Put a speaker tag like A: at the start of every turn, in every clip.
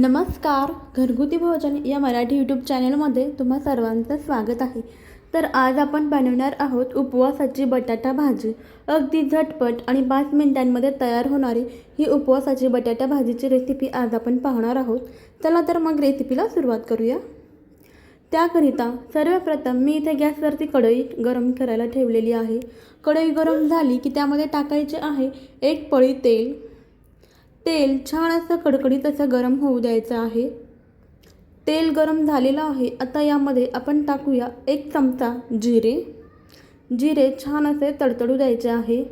A: नमस्कार घरगुती भोजन या मराठी यूट्यूब चॅनलमध्ये तुम्हा सर्वांचं स्वागत आहे. तर आज आपण बनवणार आहोत उपवासाची बटाटा भाजी. अगदी झटपट आणि पाच मिनिटांमध्ये तयार होणारी ही उपवासाची बटाटा भाजीची रेसिपी आज आपण पाहणार आहोत. चला तर मग रेसिपीला सुरुवात करूया. त्याकरिता सर्वप्रथम मी इथे गॅसवरती कढई गरम करायला ठेवलेली आहे. कढई गरम झाली की त्यामध्ये टाकायचे आहे एक पळी तेल तेल छान असं कडकडीत असं गरम होऊ द्यायचं आहे. तेल गरम झालेलं आहे. आता यामध्ये आपण टाकूया एक चमचा जिरे. जिरे छान असे तडतडू द्यायचे आहे.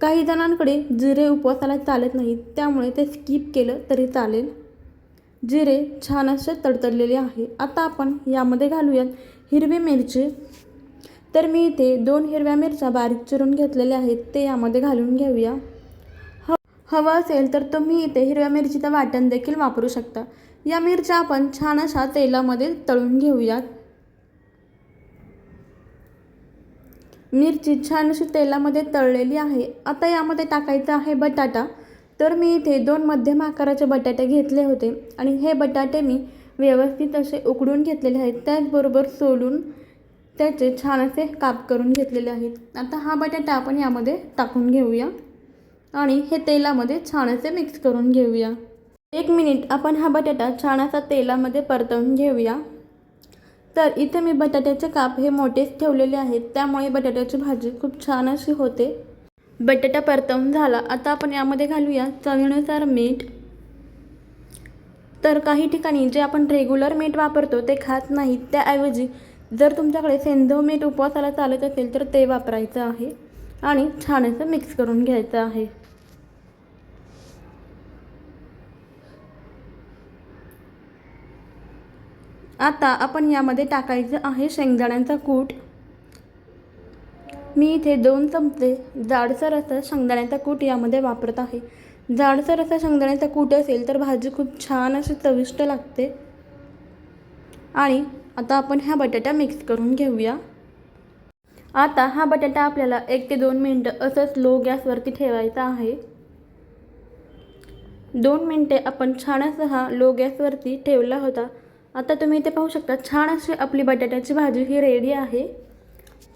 A: काही जणांकडे जिरे उपवासाला चालत नाहीत त्यामुळे ते स्किप केलं तरी चालेल. जिरे छान असे तडतडलेले आहे. आता आपण यामध्ये घालूयात हिरवी मिरची. तर मी इथे दोन हिरव्या मिरच्या बारीक चिरून घेतलेल्या आहेत. ते यामध्ये घालून घेऊया. हवं असेल तर तुम्ही इथे हिरव्या मिरचीचं वाटण देखील वापरू शकता. या मिरच्या आपण छान अशा तेलामध्ये तळून घेऊयात. मिरची छान अशी तेलामध्ये तळलेली आहे. आता यामध्ये टाकायचं आहे बटाटा. तर मी इथे दोन मध्यम आकाराचे बटाटे घेतले होते आणि हे बटाटे मी व्यवस्थित असे उकडून घेतलेले आहेत. त्याचबरोबर सोलून त्याचे छान असे काप करून घेतलेले आहेत. आता हा बटाटा आपण यामध्ये टाकून घेऊया. आणि हे तेलामध्ये छान असे मिक्स करून घेऊया. एक मिनिट आपण हा बटाटा छान असा तेलामध्ये परतवून घेऊया. तर इथे मी बटाट्याचे काप हे मोठेच ठेवलेले आहेत त्यामुळे बटाट्याची भाजी खूप छान अशी होते. बटाटा परतवून झाला. आता आपण यामध्ये घालूया चवीनुसार मीठ. तर काही ठिकाणी जे आपण रेग्युलर मीठ वापरतो ते खात नाहीत त्याऐवजी जर तुमच्याकडे सेंधव मीठ उपवासाला चालत असेल तर ते वापरायचं आहे आणि छान असं मिक्स करून घ्यायचं आहे. आता आपण यामध्ये टाकायचं आहे शेंगदाण्यांचा कूट. मी इथे दोन चमचे जाडसर असा शेंगदाण्याचा कूट यामध्ये वापरत आहे. जाडसर असा शेंगदाण्याचा कूट असेल तर भाजी खूप छान अशी चविष्ट लागते. आणि आता आपण ह्या बटाटा मिक्स करून घेऊया. आता हा बटाटा आपल्याला एक ते दोन मिनटं असंच लो गॅसवरती ठेवायचा आहे. दोन मिनटे आपण छान असा हा लो गॅसवरती ठेवला होता. आता तुम्ही इथे पाहू शकता छान अशी आपली बटाट्याची भाजी ही रेडी आहे.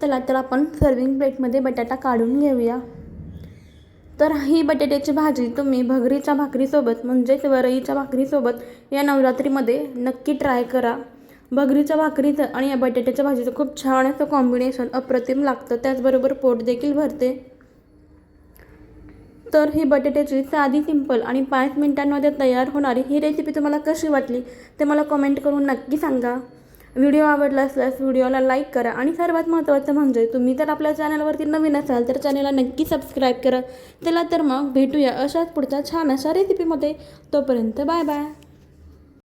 A: चला तर आपण सर्विंग प्लेटमध्ये बटाटा काढून घेऊया. तर ही बटाट्याची भाजी तुम्ही भगरीच्या भाकरीसोबत म्हणजेच वरईच्या भाकरीसोबत या नवरात्रीमध्ये नक्की ट्राय करा. भगरीच्या भाकरीचं आणि या बटाट्याच्या भाजीचं खूप छान असं कॉम्बिनेशन अप्रतिम लागतं. त्याचबरोबर पोट देखील भरते. तर ही बटाट्याची साधी सिंपल आणि पाच मिनिटांमध्ये तयार होणारी ही रेसिपी तुम्हाला कशी वाटली ते मला कमेंट करून नक्की सांगा. व्हिडिओ आवडला असल्यास व्हिडिओला लाईक करा आणि सर्वात महत्त्वाचं म्हणजे तुम्ही जर आपल्या चॅनलवरती नवीन असाल तर चॅनलला नक्की सबस्क्राईब करा. चला तर मग भेटूया अशाच पुढच्या छान अशा रेसिपीमध्ये तोपर्यंत बाय बाय